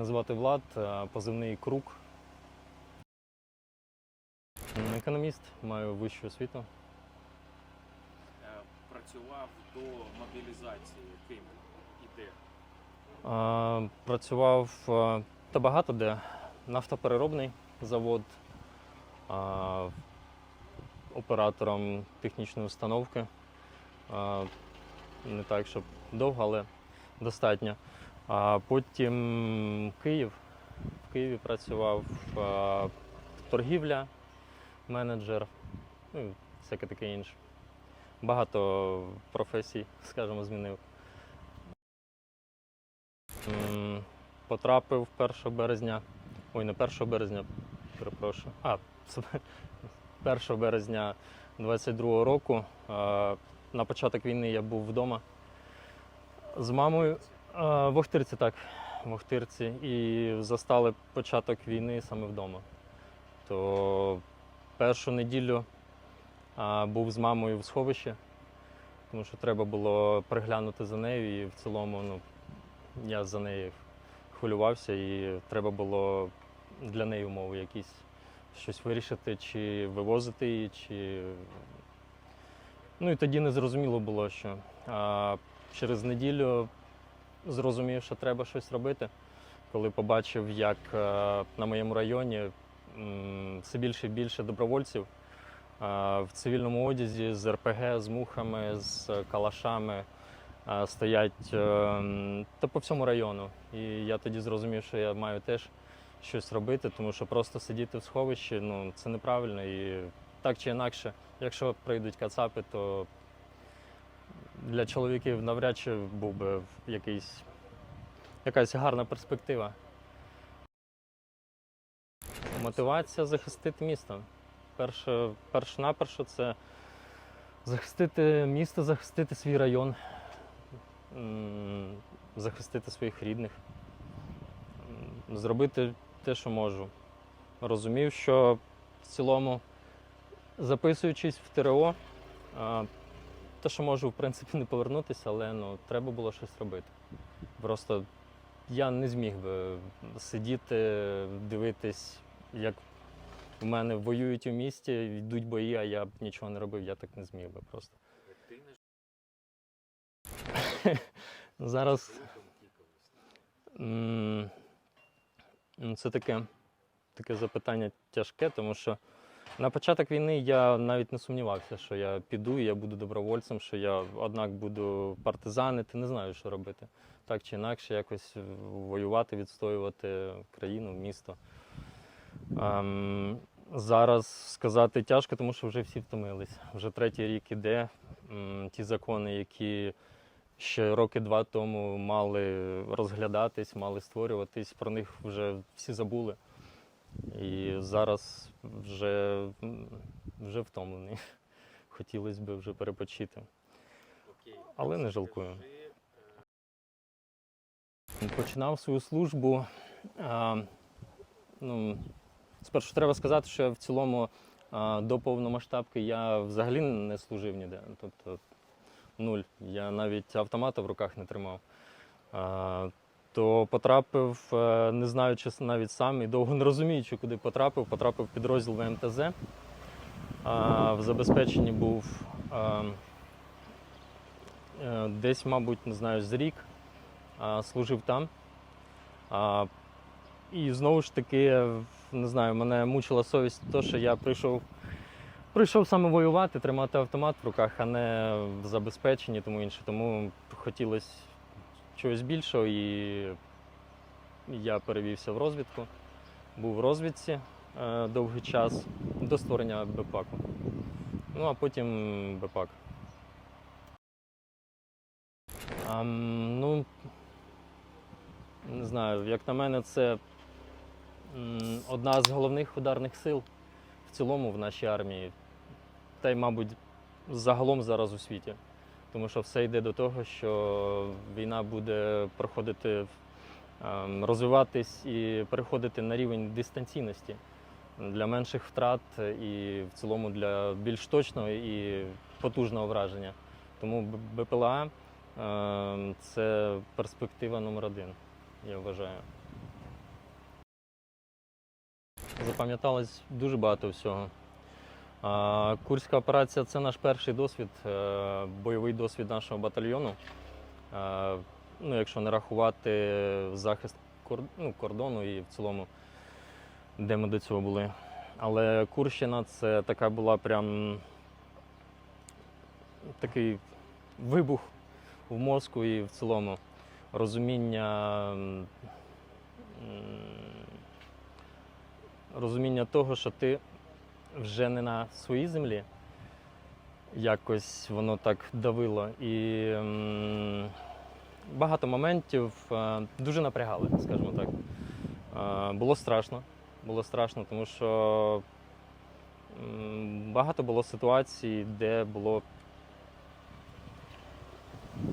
Мене звати Влад, е, позивний Круг. Економіст, маю вищу освіту. Е, Працював до мобілізації ким і де? Е, Працював та багато де. Нафтопереробний завод, оператором технічної установки. Не так, щоб довго, але достатньо. А потім Київ. В Києві працював торгівля, менеджер, ну, всяке таке інше. Багато професій, скажімо, змінив. Потрапив 1 березня, ой, не 1 березня, перепрошую. А, 1 березня 22-го року. На початок війни я був вдома з мамою. В Охтирці, так. В Охтирці. І застали початок війни саме вдома. То першу неділю був з мамою в сховищі, тому що треба було приглянути за нею, і в цілому ну, я за нею хвилювався, і треба було для неї умови якісь щось вирішити, чи вивозити її, чи. Ну і тоді не зрозуміло було, що. А через неділю зрозумів, що треба щось робити, коли побачив, як е, на моєму районі все більше і більше добровольців е, в цивільному одязі з РПГ, з мухами, з калашами е, стоять та по всьому району. І я тоді зрозумів, що я маю теж щось робити, тому що просто сидіти в сховищі ну, це неправильно. І так чи інакше, якщо прийдуть кацапи, то для чоловіків навряд чи був би якийсь, якась гарна перспектива. Мотивація захистити місто. Перше, перше-наперше це захистити місто, захистити свій район, захистити своїх рідних, зробити те, що можу. Розумів, що в цілому, записуючись в ТРО, те, що можу, в принципі, не повернутися, але ну, треба було щось робити. Просто я не зміг би сидіти, дивитись, як у мене воюють у місті, йдуть бої, а я б нічого не робив, я так не зміг би просто. Зараз ну, це таке, таке запитання тяжке, тому що на початок війни я навіть не сумнівався, що я піду, і я буду добровольцем, що я однак буду партизанити, не знаю, що робити. Так чи інакше, якось воювати, відстоювати країну, місто. Ем, зараз сказати тяжко, тому що вже всі втомились. Вже третій рік іде. М, Ті закони, які ще роки два тому мали розглядатись, мали створюватись, про них вже всі забули. І зараз вже, вже втомлений. Хотілося б вже перепочити. Але не жалкую. Починав свою службу. А, ну, спершу треба сказати, що в цілому а, до повномасштабки я взагалі не служив ніде. Тобто нуль. Я навіть автомата в руках не тримав. А, то потрапив, е, не знаючи навіть сам і довго не розуміючи, куди потрапив, потрапив підрозділ ВМТЗ. В забезпеченні був е, десь, мабуть, не знаю, з рік служив там. І знову ж таки, не знаю, мене мучила совість, то, що я прийшов, прийшов саме воювати, тримати автомат в руках, а не в забезпеченні, тому інше. Тому хотілося чогось більшого, і я перевівся в розвідку. Був в розвідці е, довгий час до створення БПАКу. Ну а потім БПАК. Ам, ну, не знаю, як на мене, це одна з головних ударних сил в цілому в нашій армії, та й, мабуть, загалом зараз у світі. Тому що все йде до того, що війна буде проходити, ем, розвиватись і переходити на рівень дистанційності для менших втрат і в цілому для більш точного і потужного враження. Тому БПЛА Ем, Це перспектива номер один, я вважаю. запам'яталось дуже багато всього. Курська операція це наш перший досвід, е, бойовий досвід нашого батальйону. Е, Ну, якщо не рахувати захист ну, кордону і в цілому, де ми до цього були. Але Курщина це така була прям такий вибух в мозку і в цілому розуміння. Розуміння того, що ти вже не на своїй землі. Якось воно так давило. І багато моментів е, дуже напрягали, скажімо так. Е, було страшно. Було страшно, тому що багато було ситуацій, де було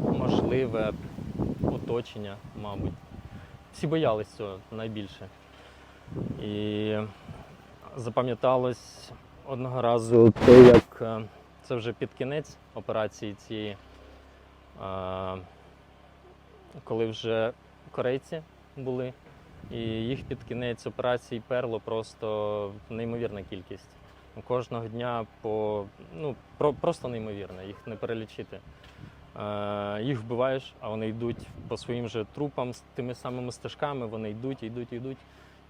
можливе оточення, мабуть. Всі боялись цього найбільше. І запам'яталось одного разу те, як е, це вже під кінець операції цієї, е, коли вже корейці були, і їх під кінець операції перло просто неймовірна кількість. Кожного дня по ну про, просто неймовірно, їх не перелічити. Е, їх вбиваєш, а вони йдуть по своїм же трупам з тими самими стежками, вони йдуть, йдуть, йдуть.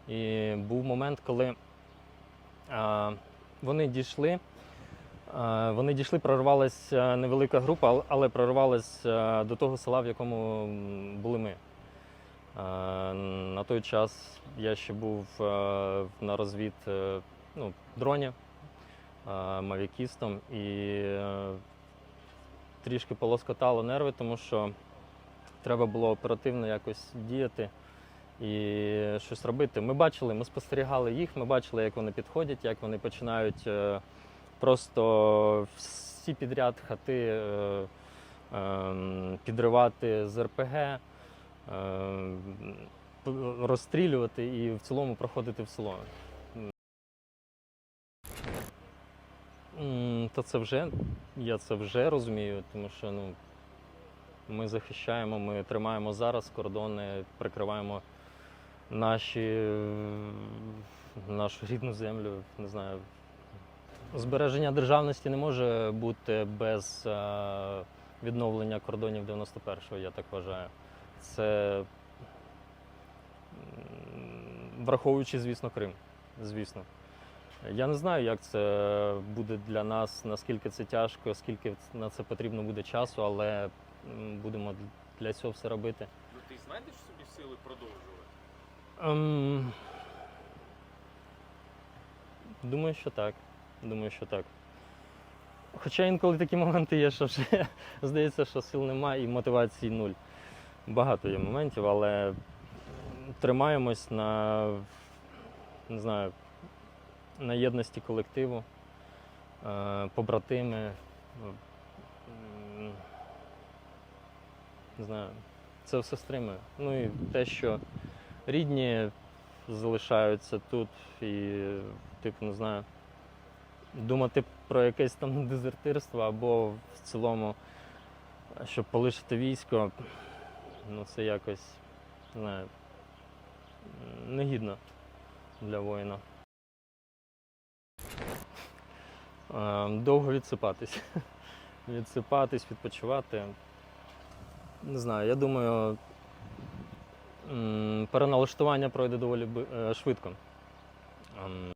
І був момент, коли вони дійшли. Вони дійшли, прорвалася невелика група, але прорвалася до того села, в якому були ми. На той час я ще був на розвід е, ну, дроні е, мавікістом і е, трішки полоскотало нерви, тому що треба було оперативно якось діяти і щось робити. Ми бачили, ми спостерігали їх, ми бачили, як вони підходять, як вони починають е, просто всі підряд хати е, е, підривати з РПГ, розстрілювати і в цілому проходити в село. Та це вже, я це вже розумію, тому що ну, ми захищаємо, ми тримаємо зараз кордони, прикриваємо наші, нашу рідну землю. Не знаю. Збереження державності не може бути без е, відновлення кордонів 91-го, я так вважаю. Це враховуючи, звісно, Крим. Звісно. Я не знаю, як це буде для нас, наскільки це тяжко, скільки на це потрібно буде часу, але будемо для цього все робити. Ну ти знайдеш собі сили продовжувати? Ем, думаю, що так. Думаю, що так. Хоча інколи такі моменти є, що вже здається, що сил немає і мотивації нуль. Багато є моментів, але тримаємось на, не знаю, на єдності колективу, е, побратими. Не знаю, це все стримує. Ну і те, що рідні залишаються тут і, типу, не знаю, думати про якесь там дезертирство або в цілому, щоб полишити військо, ну це якось, не знаю, негідно для воїна. Е, Довго відсипатись. Відсипатись, відпочивати. Не знаю, я думаю, переналаштування пройде доволі е, швидко. Ем,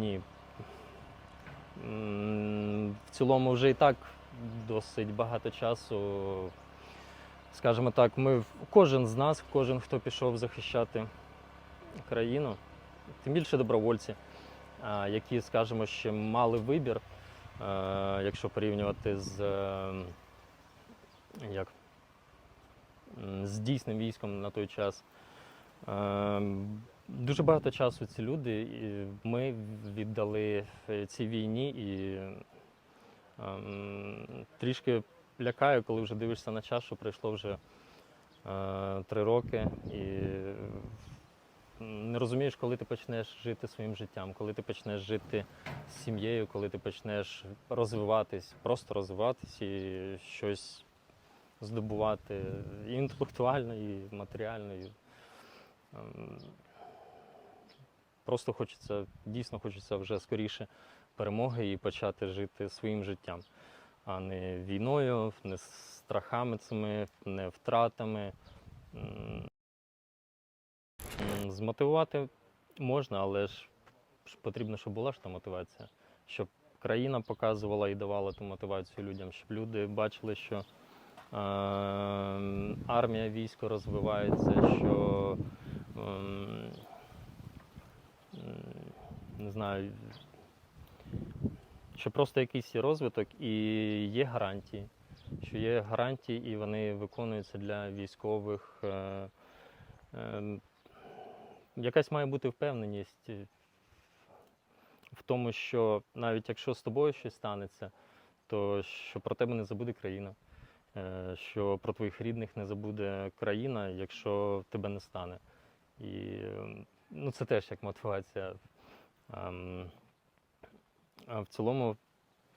Ні. В цілому вже і так досить багато часу. Скажімо так, ми кожен з нас, кожен, хто пішов захищати країну, тим більше добровольці, які, скажімо, ще мали вибір, е, якщо порівнювати з, е, як, з дійсним військом на той час. Е, Дуже багато часу ці люди, ми віддали цій війні і ем, трішки лякає, коли вже дивишся на час, що пройшло вже е, три роки, і не розумієш, коли ти почнеш жити своїм життям, коли ти почнеш жити з сім'єю, коли ти почнеш розвиватись, просто розвиватись і щось здобувати і інтелектуально, і матеріально. І, ем, Просто хочеться, дійсно хочеться вже скоріше перемоги і почати жити своїм життям, а не війною, не страхами цими, не втратами. Змотивувати можна, але ж потрібно, щоб була ж та мотивація, щоб країна показувала і давала ту мотивацію людям, щоб люди бачили, що армія, військо розвивається, що ем, не знаю, що просто якийсь є розвиток і є гарантії, що є гарантії і вони виконуються для військових. Е, е, якась має бути впевненість в тому, що навіть якщо з тобою щось станеться, то що про тебе не забуде країна, е, що про твоїх рідних не забуде країна, якщо тебе не стане. І ем, ну, це теж як мотивація. Ем, А в цілому,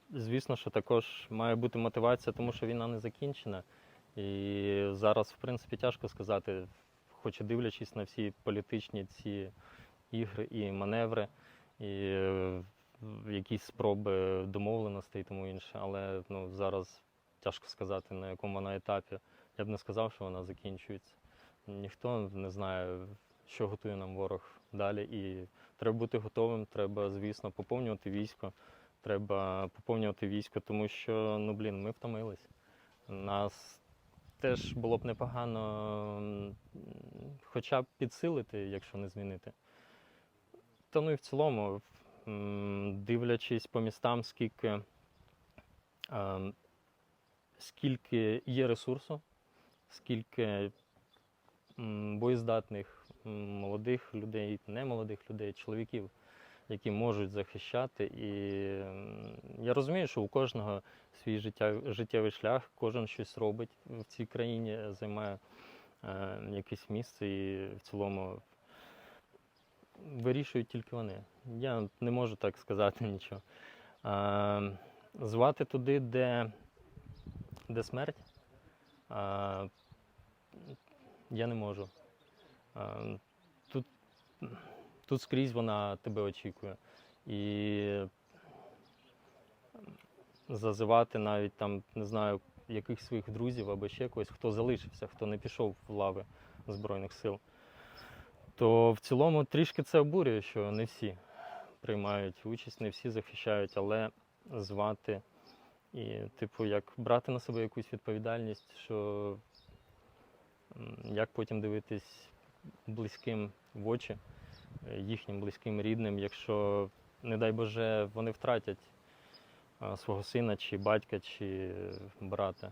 звісно, що також має бути мотивація, тому що війна не закінчена. І зараз, в принципі, тяжко сказати, хоч і дивлячись на всі політичні ці ігри і маневри, і е, якісь спроби домовленостей і тому інше. Але ну, зараз тяжко сказати, на якому вона етапі. Я б не сказав, що вона закінчується. Ніхто не знає, що готує нам ворог далі. І треба бути готовим, треба, звісно, поповнювати військо. Треба поповнювати військо, тому що, ну блін, ми втомились. Нас теж було б непогано хоча б підсилити, якщо не змінити. Та ну і в цілому, дивлячись по містам, скільки, ем, скільки є ресурсу, скільки боєздатних молодих людей, немолодих людей, чоловіків, які можуть захищати. І я розумію, що у кожного свій життєвий шлях, кожен щось робить в цій країні, займає е, якесь місце і в цілому вирішують тільки вони. Я не можу так сказати нічого. Звати туди, де, де смерть, я не можу. Тут, тут скрізь вона тебе очікує. І зазивати навіть там, не знаю, якихось своїх друзів або ще когось, хто залишився, хто не пішов в лави Збройних сил то в цілому трішки це обурює, що не всі приймають участь, не всі захищають, але звати і, типу, як брати на себе якусь відповідальність, що як потім дивитись близьким в очі, е, їхнім близьким рідним, якщо, не дай Боже, вони втратять свого сина, чи батька, чи брата,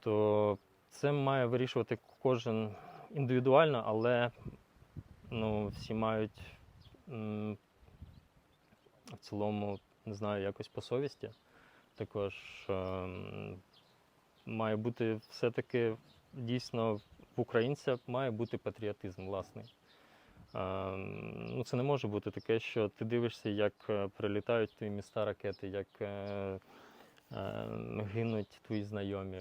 то це має вирішувати кожен індивідуально, але ну, всі мають в цілому, не знаю, якось по совісті. Також ем, має бути все-таки дійсно в українця має бути патріотизм власний. Ем, ну, це не може бути таке, що ти дивишся, як е, прилітають твої міста ракети, як е, е, гинуть твої знайомі.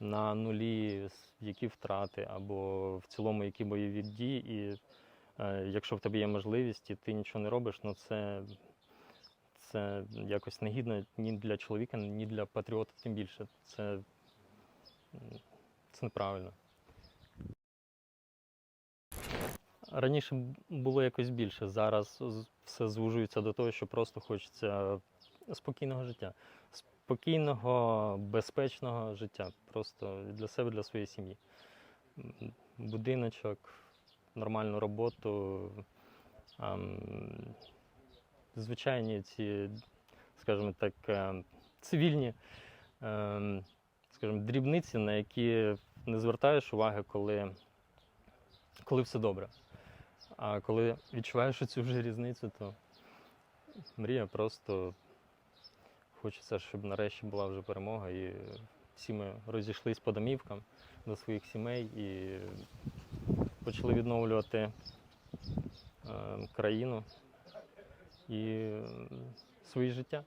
На нулі які втрати, або в цілому які бойові дії. І е, якщо в тебе є можливість і ти нічого не робиш, ну це, це якось негідно ні для чоловіка, ні для патріота, тим більше. Це, це неправильно. Раніше було якось більше, зараз все звужується до того, що просто хочеться спокійного життя спокійного, безпечного життя. Просто для себе, для своєї сім'ї. Будиночок, нормальну роботу, звичайні ці, скажімо так, е, цивільні, ем, скажімо, дрібниці, на які не звертаєш уваги, коли, коли все добре. А коли відчуваєш цю вже різницю, то мрія просто Хочеться, щоб нарешті була вже перемога і всі ми розійшлись по домівкам до своїх сімей і почали відновлювати е, країну і е, своє життя.